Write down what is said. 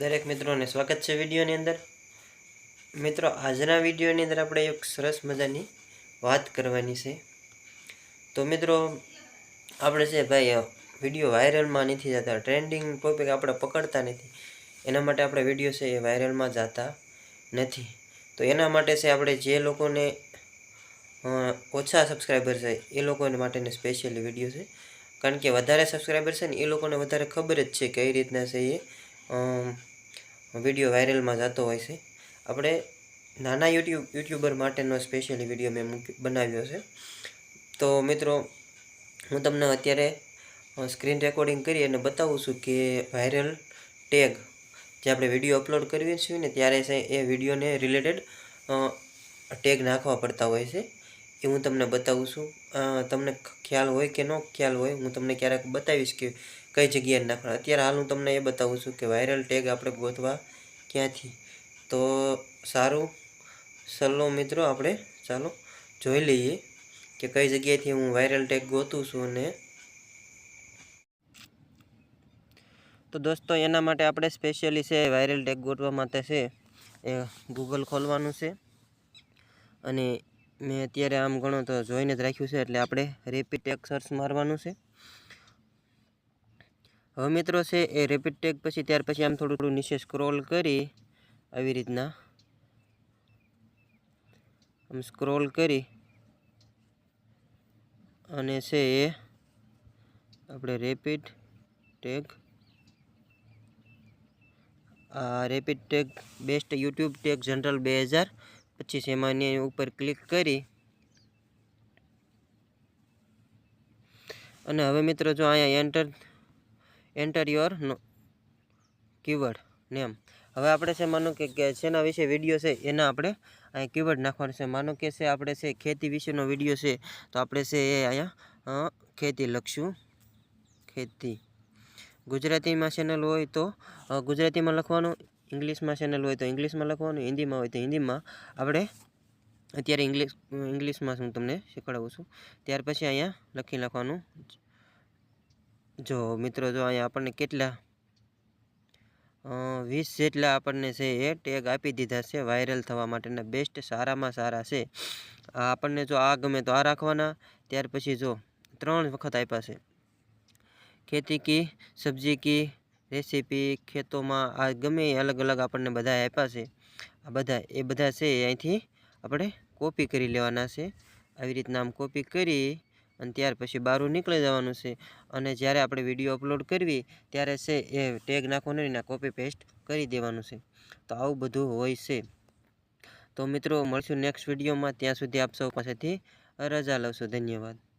દરેક મિત્રોને સ્વાગત છે વિડીયોની અંદર. મિત્રો, આજના વિડીયોની અંદર આપણે એક સરસ મજાની વાત કરવાની છે. તો મિત્રો, આપણે છે ભાઈ વીડિયો વાયરલમાં નથી જતા, ટ્રેન્ડિંગ ટોપિક આપણે પકડતા નથી. એના માટે આપણે વીડિયો છે એ વાયરલમાં જતા નથી. તો એના માટે છે આપણે જે લોકોને ઓછા સબસ્ક્રાઈબર છે, એ લોકોને માટેની સ્પેશિયલી વીડિયો છે. કારણ કે વધારે સબસ્ક્રાઈબર છે ને, એ લોકોને વધારે ખબર જ છે કઈ રીતના છે એ. વીડિયો વાયરલમાં જતો હોય છે. આપણે નાના યુટ્યુબ યુટ્યુબર માટેનો સ્પેશિયલી વીડિયો મેં બનાવ્યો છે. તો મિત્રો, હું તમને અત્યારે સ્ક્રીન રેકોર્ડિંગ કરી અને બતાવું છું કે વાયરલ ટેગ જે આપણે વીડિયો અપલોડ કરીએ છીએ ને, ત્યારે છે એ વિડીયોને રિલેટેડ ટેગ નાખવા પડતા હોય છે. એ હું તમને બતાવું છું. તમને ખ્યાલ હોય કે ન ખ્યાલ હોય, હું તમને ક્યારેક બતાવીશ કે કઈ જગ્યાએ નાખવા અત્યારે હાલ હું તમને એ બતાવું છું કે વાયરલ ટેગ આપણે ગોતવા ક્યાંથી? તો સારું. સલ્લો મિત્રો, આપણે ચાલો જોઈ લઈએ કે કઈ જગ્યાએથી હું વાયરલ ટેગ ગોતું છું અને તો દોસ્તો, એના માટે આપણે સ્પેશિયલી છે વાયરલ ટેગ ગોતવા માટે છે એ ગૂગલ ખોલવાનું છે. અને મેં અત્યારે આમ ઘણો તો જોઈને જ રાખ્યું છે, એટલે આપણે રેપિડ ટેગ સર્ચ મારવાનું છે. હવે મિત્રો છે એ રેપિડ ટેગ પછી ત્યાર પછી આમ થોડું થોડું નીચે સ્ક્રોલ કરી આવી રીતના આમ સ્ક્રોલ કરી અને છે એ આપણે રેપિડ ટેગ આ rapid tag best YouTube tag general બે હજાર પચીસ એમાં ઉપર ક્લિક કરી અને હવે મિત્રો જો અહીંયા enter enter your keyword name હવે આપણે છે, માનો કે શેના વિશે વીડિયો છે, એના આપણે અહીંયા કીવર્ડ નાખવાનું છે. માનો કે છે, આપણે છે, ખેતી વિશેનો વીડિયો છે, તો આપણે છે, એ અહીંયા ખેતી લખશું. ખેતી. ગુજરાતીમાં ચેનલ હોય તો ગુજરાતીમાં લખવાનું, ઇંગ્લિશમાં ચેનલ હોય તો ઇંગ્લિશમાં લખવાનું, હિન્દીમાં હોય તો હિન્દીમાં. આપણે અત્યારે ઇંગ્લિશ, ઇંગ્લિશમાં હું તમને શીખવાડું છું. ત્યાર પછી અહીંયા લખી નાખવાનું. જો મિત્રો, જો અહીંયા આપણને કેટલા વીસ જેટલા આપણને છે એ ટેગ આપી દીધા છે. વાયરલ થવા માટેના બેસ્ટ સારામાં સારા છે. આપણને જો આ ગમે તો આ રાખવાના. ત્યાર પછી જો ત્રણ વખત આપ્યા છે. ખેતી કી, સબ્જી કી, રેસીપી ખેતોમાં આ ગમે અલગ અલગ આપણને બધા આપ્યા છે. આ બધા, એ બધા છે અહીંથી આપણે કોપી કરી લેવાના છે. આવી રીતના આમ કોપી કરી અને ત્યાર પછી બહાર નીકળી જવાનું છે. અને જ્યારે આપણે વીડિયો અપલોડ કરવી, ત્યારે છે એ ટેગ નાખવાનું એના કોપી પેસ્ટ કરી દેવાનું છે. તો આવું બધું હોય છે. તો મિત્રો, મળશું નેક્સ્ટ વિડીયોમાં ત્યાં સુધી આપ સૌ પાસેથી રજા લઉં છું. ધન્યવાદ.